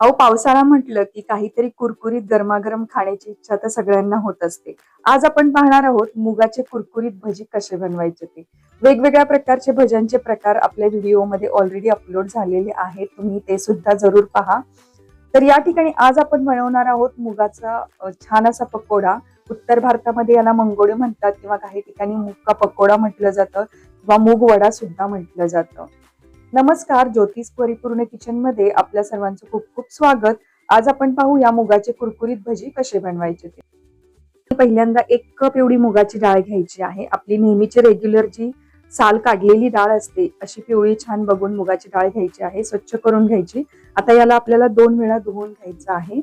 अहो पावसाळा म्हटलं की काहीतरी कुरकुरीत गरमागरम खाण्याची इच्छा तर सगळ्यांना होत असते. आज आपण पाहणार आहोत मुगाचे कुरकुरीत भजी कसे बनवायचे ते. वेगवेगळ्या प्रकारचे भज्यांचे प्रकार आपल्या व्हिडिओमध्ये ऑलरेडी अपलोड झालेले आहेत. तुम्ही ते सुद्धा जरूर पहा. तर या ठिकाणी आज आपण बनवणार आहोत मुगाचा छान असा पकोडा. उत्तर भारतामध्ये याला मंगोडे म्हणतात किंवा काही ठिकाणी मुगा पकोडा म्हटलं जातं किंवा मूग वडा सुद्धा म्हटलं जातं. नमस्कार ज्योतिष परिपूर्ण किचनमध्ये आपल्या सर्वांचं खूप खूप स्वागत. आज आपण पाहू या मुगाचे कुरकुरीत भजी कसे बनवायचे ते. पहिल्यांदा एक कप एवढी मुगाची डाळ घ्यायची आहे. आपली नेहमीची रेग्युलर जी साल काढलेली डाळ असते अशी पिवळी छान बघून मुगाची डाळ घ्यायची आहे स्वच्छ करून घ्यायची. आता याला आपल्याला दोन वेळा धुवून घ्यायचं आहे.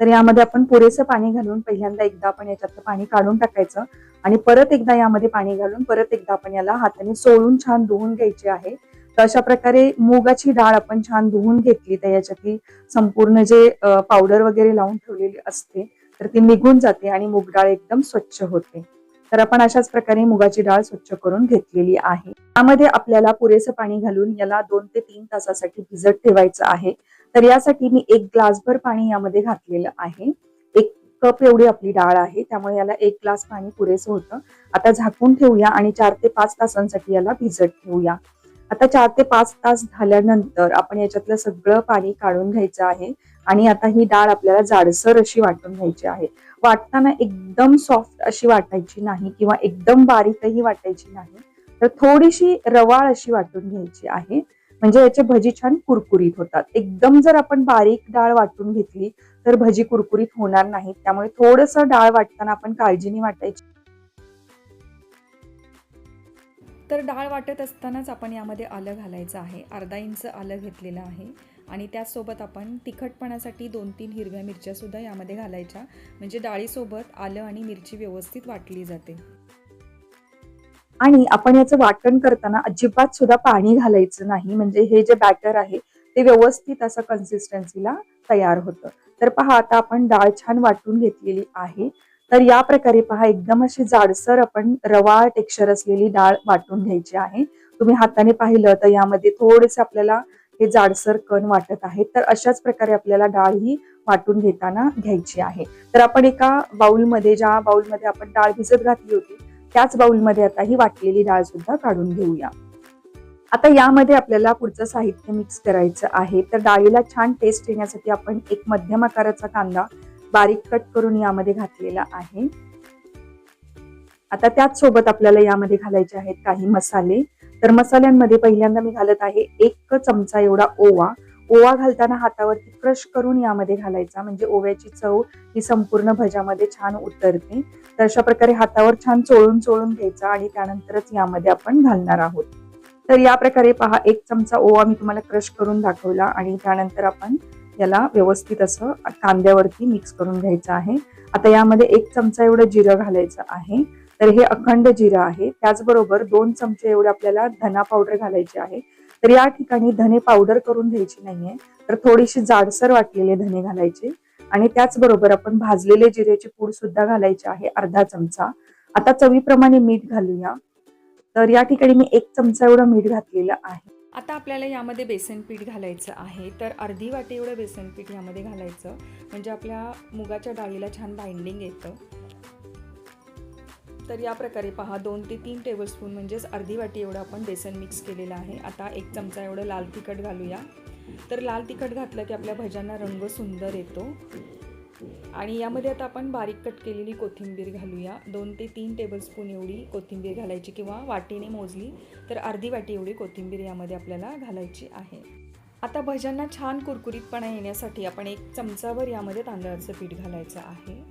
तर यामध्ये आपण पुरेसं पाणी घालून पहिल्यांदा एकदा आपण याच्यातलं पाणी काढून टाकायचं आणि परत एकदा यामध्ये पाणी घालून परत एकदा आपण याला हाताने सोळून छान धुवून घ्यायचे आहे. तर अशा प्रकारे मुगाची डाळ आपण छान धुवून घेतली तर याच्यातली संपूर्ण जे पावडर वगैरे लावून ठेवलेली असते तर ती निघून जाते आणि मूग डाळ एकदम स्वच्छ होते. तर आपण अशाच प्रकारे मुगाची डाळ स्वच्छ करून घेतलेली आहे. त्यामध्ये आपल्याला पुरेसं पाणी घालून याला दोन ते तीन तासासाठी भिजत ठेवायचं आहे. तर यासाठी मी एक ग्लासभर पाणी यामध्ये घातलेलं आहे. एक कप एवढी आपली डाळ आहे त्यामुळे याला एक ग्लास पाणी पुरेसं होतं. आता झाकून ठेवूया आणि चार ते पाच तासांसाठी याला भिजत ठेवूया. आता चार ते पाच तास झाल्यानंतर आपण याच्यातलं सगळं पाणी काढून घ्यायचं आहे आणि आता ही डाळ आपल्याला जाडसर अशी वाटून घ्यायची आहे. वाटताना एकदम सॉफ्ट अशी वाटायची नाही किंवा एकदम बारीकही वाटायची नाही. तर थोडीशी रवाळ अशी वाटून घ्यायची आहे. म्हणजे याचे भजी छान कुरकुरीत होतात. एकदम जर आपण बारीक डाळ वाटून घेतली तर भजी कुरकुरीत होणार नाहीत. त्यामुळे थोडस डाळ वाटताना आपण काळजीने वाटायची तर डाळ वाटत असतानाच आपण यामध्ये आलं घालायचं आहे. अर्धा इंच आलं घेतलेलं आहे. आणि त्याचसोबत आपण तिखटपणासाठी दोन तीन हिरव्या मिरच्यासुद्धा यामध्ये घालायच्या. म्हणजे डाळीसोबत आलं आणि मिरची व्यवस्थित वाटली जाते. आणि आपण याचं वाटण करताना अजिबात सुद्धा पाणी घालायचं नाही. म्हणजे हे जे बॅटर आहे ते व्यवस्थित असं कन्सिस्टन्सीला तयार होतं. तर पहा आता आपण डाळ छान वाटून घेतलेली आहे. तर या प्रकारे पहा एकदम अशी जाडसर आपण रवाळ टेक्स्चर असलेली डाळ वाटून घ्यायची आहे. तुम्ही हाताने पाहिलं तर यामध्ये थोडेसे आपल्याला हे जाडसर कण वाटत आहे तर अशाच प्रकारे आपल्याला डाळ ही वाटून घेताना घ्यायची आहे. तर आपण एका बाउलमध्ये ज्या बाउलमध्ये आपण डाळ भिजत घातली होती त्याच बाउलमध्ये आता ही वाटलेली डाळ सुद्धा काढून घेऊया. आता यामध्ये आपल्याला पुढचं साहित्य मिक्स करायचं आहे. तर डाळीला छान टेस्ट येण्यासाठी आपण एक मध्यम आकाराचा कांदा बारीक कट करून यामध्ये घातलेला आहे. आता त्याच सोबत आपल्याला यामध्ये घालायचे आहेत काही मसाले. तर मसाल्यांमध्ये पहिल्यांदा मी घालत आहे एक चमचा एवढा ओवा. ओवा घालताना हातावरती क्रश करून यामध्ये घालायचा. म्हणजे ओव्याची चव ही संपूर्ण भज्यामध्ये छान उतरते. तर अशा प्रकारे हातावर छान चोळून चोळून घ्यायचा आणि त्यानंतरच यामध्ये आपण घालणार आहोत. तर या प्रकारे पहा एक चमचा ओवा मी तुम्हाला क्रश करून दाखवला आणि त्यानंतर आपण याला व्यवस्थित असं कांद्यावरती मिक्स करून घ्यायचं आहे. आता यामध्ये एक चमचा एवढं जिरं घालायचं आहे. तर हे अखंड जिरं आहे. त्याचबरोबर दोन चमचे एवढे आपल्याला धना पावडर घालायची आहे. तर या ठिकाणी धने पावडर करून घ्यायची नाहीये. तर थोडीशी जाडसर वाटलेले धने घालायचे. आणि त्याचबरोबर आपण भाजलेले जिऱ्याची पूड सुद्धा घालायची आहे अर्धा चमचा. आता चवीप्रमाणे मीठ घालूया. तर या ठिकाणी मी एक चमचा एवढं मीठ घातलेलं आहे. आता आपल्याला यामध्ये बेसन पीठ घालायचं आहे. तर अर्धी वाटी एवढं बेसन पीठ यामध्ये घालायचं. म्हणजे आपल्या मुगाच्या डाळीला छान बाइंडिंग येतं. तर या प्रकारे पहा दोन ते तीन टेबलस्पून म्हणजेच अर्धी वाटी एवढं आपण बेसन मिक्स केलेलं आहे. आता एक चमचा एवढं लाल तिखट घालूया. तर लाल तिखट घातलं की आपल्या भज्यांना रंग सुंदर येतो. आणि यामध्ये आता आपण बारीक कट केलेली कोथिंबीर घालूया. दोन ते तीन टेबलस्पून एवढी कोथिंबीर घालायची किंवा वाटीने मोजली तर अर्धी वाटी एवढी कोथिंबीर यामध्ये आपल्याला घालायची आहे. आता भज्यांना छान कुरकुरीतपणा येण्यासाठी आपण एक चमचाभर यामध्ये तांदळाचं पीठ घालायचं आहे.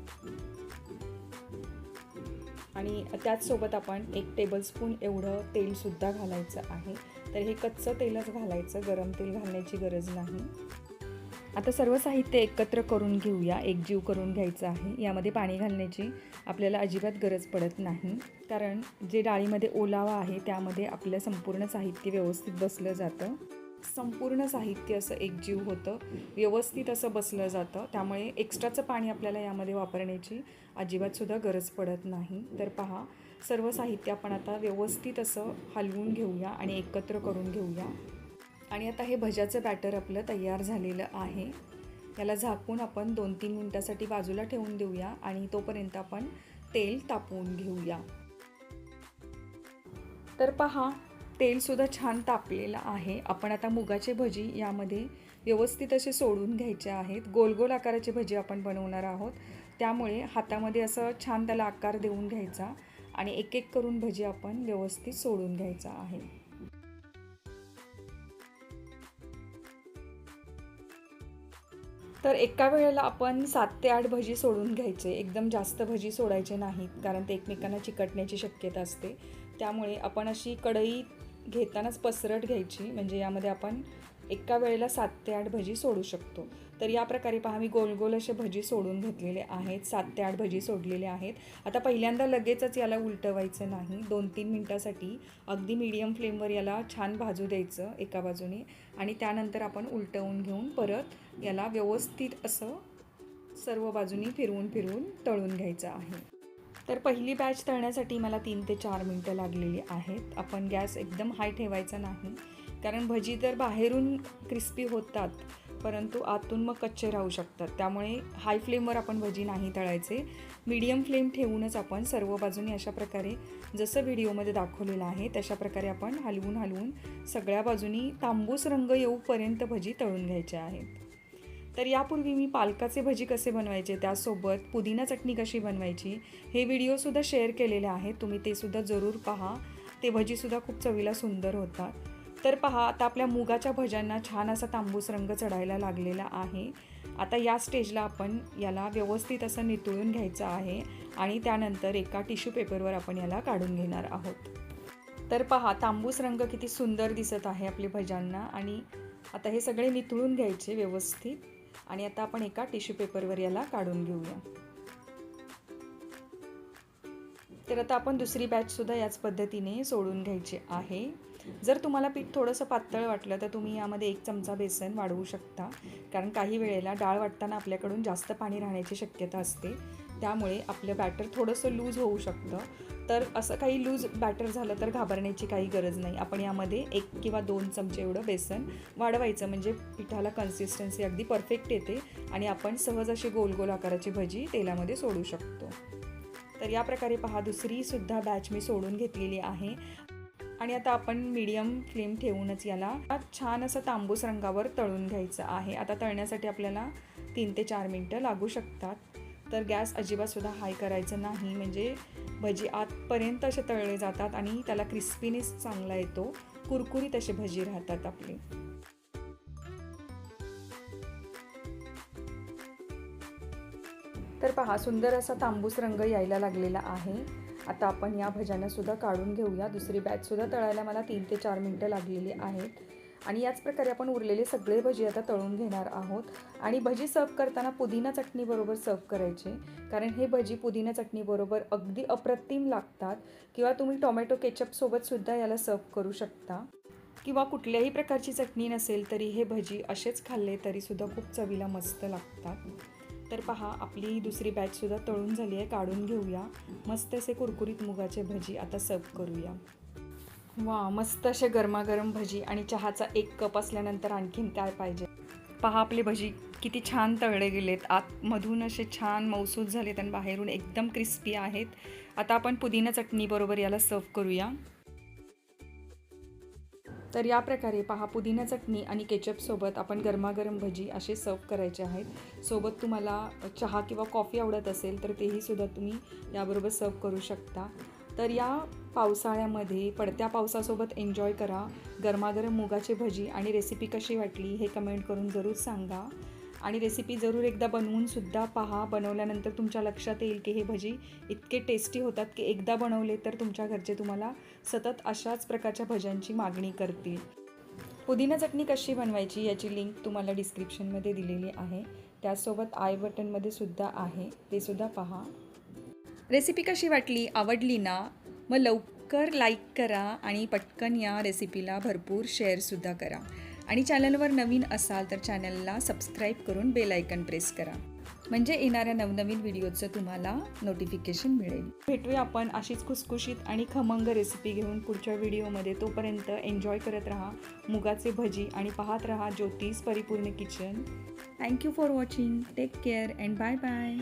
आणि त्याचसोबत आपण एक टेबलस्पून एवढं तेलसुद्धा घालायचं आहे. तर हे कच्चं तेलच घालायचं गरम तेल घालण्याची गरज नाही. आता सर्व साहित्य एकत्र करून घेऊया एकजीव करून घ्यायचं आहे. यामध्ये पाणी घालण्याची आपल्याला अजिबात गरज पडत नाही. कारण जे डाळीमध्ये ओलावा आहे त्यामध्ये आपलं संपूर्ण साहित्य व्यवस्थित बसलं जातं. संपूर्ण साहित्य असं एकजीव होतं. व्यवस्थित असं बसलं जातं. त्यामुळे एक्स्ट्राचं पाणी आपल्याला यामध्ये वापरण्याची अजिबातसुद्धा गरज पडत नाही. तर पहा सर्व साहित्य आपण आता व्यवस्थित असं हलवून घेऊया आणि एकत्र करून घेऊया. आणि आता हे भज्याचं बॅटर आपलं तयार झालेलं आहे. याला झाकून आपण दोन तीन मिनटासाठी बाजूला ठेवून देऊया आणि तोपर्यंत आपण तेल तापवून घेऊया. तर पहा तेलसुद्धा छान तापलेलं आहे. आपण आता मुगाचे भजी यामध्ये व्यवस्थित असे सोडून घ्यायचे आहेत. गोल गोल आकाराची भजी आपण बनवणार आहोत. त्यामुळे हातामध्ये असं छान त्याला आकार देऊन घ्यायचा आणि एक एक करून भजी आपण व्यवस्थित सोडून घ्यायचा आहे. तर एका वेळेला आपण सात ते आठ भजी सोडून घ्यायचे. एकदम जास्त भजी सोडायचे नाहीत कारण ते एकमेकांना चिकटण्याची शक्यता असते. त्यामुळे आपण अशी कढई घेतानाच पसरट घ्यायची. म्हणजे यामध्ये आपण एका वेळेला सात ते आठ भजी सोडू शकतो. तर या प्रकारे पहा मी गोल गोल असे भजी सोडून घेतलेले आहेत. सात ते आठ भजी सोडलेले आहेत. आता पहिल्यांदा लगेचच याला उलटवायचं नाही. दोन तीन मिनटासाठी अगदी मीडियम फ्लेमवर याला छान भाजू द्यायचं एका बाजूने. आणि त्यानंतर आपण उलटवून घेऊन परत याला व्यवस्थित असं सर्व बाजूनी फिरवून फिरवून तळून घ्यायचं आहे. तर पहिली बॅच तळण्यासाठी मला तीन ते चार मिनटं लागलेली आहेत. आपण गॅस एकदम हाय ठेवायचा नाही. कारण भजी तर बाहेरून क्रिस्पी होतात परंतु आतून मग कच्चे राहू शकतात. त्यामुळे हाय फ्लेमवर आपण भजी नाही तळायचे. मीडियम फ्लेम ठेवूनच आपण सर्व बाजूनी अशा प्रकारे जसं व्हिडिओमध्ये दाखवलेलं आहे तशा प्रकारे आपण हलवून हलवून सगळ्या बाजूनी तांबूस रंग येऊपर्यंत भजी तळून घ्यायच्या आहेत. तर यापूर्वी मी पालकाचे भजी कसे बनवायचे त्यासोबत पुदिना चटणी कशी बनवायची हे व्हिडिओसुद्धा शेअर केलेले आहेत. तुम्ही ते सुद्धा जरूर पहा. ते भजीसुद्धा खूप चवीला सुंदर होतात. तर पहा आता आपल्या मुगाच्या भज्यांना छान असा तांबूस रंग चढायला लागलेला आहे. आता या स्टेजला आपण याला व्यवस्थित असं नितळून घ्यायचं आहे आणि त्यानंतर एका टिश्यू पेपरवर आपण याला काढून घेणार आहोत. तर पहा तांबूस रंग किती सुंदर दिसत आहे आपल्या भज्यांना आणि आता हे सगळे नितळून घ्यायचे व्यवस्थित. आणि आता आपण एका टिश्यू पेपरवर याला काढून घेऊया. तर आता आपण दुसरी बॅचसुद्धा याच पद्धतीने सोडून घ्यायची आहे. जर तुम्हाला पीठ थोडंसं पातळ वाटलं तर तुम्ही यामध्ये एक चमचा बेसन वाढवू शकता. कारण काही वेळेला डाळ वाटताना आपल्याकडून जास्त पाणी राहण्याची शक्यता असते. त्यामुळे आपलं बॅटर थोडंसं लूज होऊ शकतं. तर असं काही लूज बॅटर झालं तर घाबरण्याची काही गरज नाही. आपण यामध्ये एक किंवा दोन चमचे एवढं बेसन वाढवायचं. म्हणजे पिठाला कन्सिस्टन्सी अगदी परफेक्ट येते आणि आपण सहज अशी गोल गोल आकाराची भजी तेलामध्ये सोडू शकतो. तर या प्रकारे पहा दुसरीसुद्धा बॅच मी सोडून घेतलेली आहे. आणि आता आपण मीडियम फ्लेम ठेवूनच याला छान असं तांबूस रंगावर तळून घ्यायचं आहे. आता तळण्यासाठी आपल्याला तीन ते चार मिनटं लागू शकतात. तर गॅस अजिबातसुद्धा हाय करायचं नाही. म्हणजे भजी आतपर्यंत असे तळले जातात आणि त्याला क्रिस्पीनेस चांगला येतो. कुरकुरीत असे भजी राहतात आपली. तर पहा सुंदर असा तांबूस रंग यायला लागलेला आहे. आता आपण या भज्यांना सुद्धा काढून घेऊया. दुसरी बॅचसुद्धा तळायला मला तीन ते चार मिनटं लागलेली आहेत. आणि याच प्रकारे आपण उरलेले सगळे भजी आता तळून घेणार आहोत. आणि भजी सर्व करताना पुदिना चटणीबरोबर सर्व करायचे. कारण हे भजी पुदिना चटणीबरोबर अगदी अप्रतिम लागतात. किंवा तुम्ही टोमॅटो केचपसोबतसुद्धा याला सर्व करू शकता. किंवा कुठल्याही प्रकारची चटणी नसेल तरी हे भजी असेच खाल्ले तरीसुद्धा खूप चवीला मस्त लागतात. तर पहा आपली दुसरी बॅचसुद्धा तळून झाली आहे. काढून घेऊया. मस्त असे कुरकुरीत मुगाचे भजी आता सर्व करूया. वा मस्त असे गरमागरम भजी आणि चहाचा एक कप असल्यानंतर आणखीन काय पाहिजे? पहा आपले भजी किती छान तळले गेलेत. आतमधून असे छान मौसूद झालेत आणि बाहेरून एकदम क्रिस्पी आहेत. आता आपण पुदिना चटणीबरोबर याला सर्व करूया. तर या प्रकारे पहा पुदिना चटणी आणि केचपसोबत आपण गरमागरम भजी असे सर्व करायचे आहेत. सोबत तुम्हाला चहा किंवा कॉफी आवडत असेल तर तेही सुद्धा तुम्ही याबरोबर सर्व करू शकता. तर या पावसाळ्यामध्ये पडत्या पावसासोबत एन्जॉय करा. गरमागरम मुगाची भजी आणि रेसिपी कशी वाटली हे कमेंट करून जरूर सांगा. आणि रेसिपी जरूर एकदा बनवूनसुद्धा पहा. बनवल्यानंतर तुमच्या लक्षात येईल की हे भजी इतके टेस्टी होतात की एकदा बनवले तर तुमच्या घरचे तुम्हाला सतत अशाच प्रकारच्या भज्यांची मागणी करतील. पुदिना चटणी कशी बनवायची याची लिंक तुम्हाला डिस्क्रिप्शनमध्ये दिलेली आहे. त्यासोबत आय बटनमध्ये सुद्धा आहे. ते सुद्धा पहा. रेसिपी कशी वाटली? आवडली ना? मग लवकर लाईक करा आणि पटकन या रेसिपीला भरपूर शेअरसुद्धा करा. आणि चॅनलवर नवीन असाल तर चॅनलला सबस्क्राईब करून बेल आयकन प्रेस करा. म्हणजे येणाऱ्या नवनवीन व्हिडिओचं तुम्हाला नोटिफिकेशन मिळेल. भेटूया आपण अशीच खुसखुशीत आणि खमंग रेसिपी घेऊन पुढच्या व्हिडिओमध्ये तोपर्यंत एन्जॉय करत राहा मुगाचे भजी आणि पाहत राहा ज्योतिष परिपूर्ण kitchen thank you for watching take care and bye bye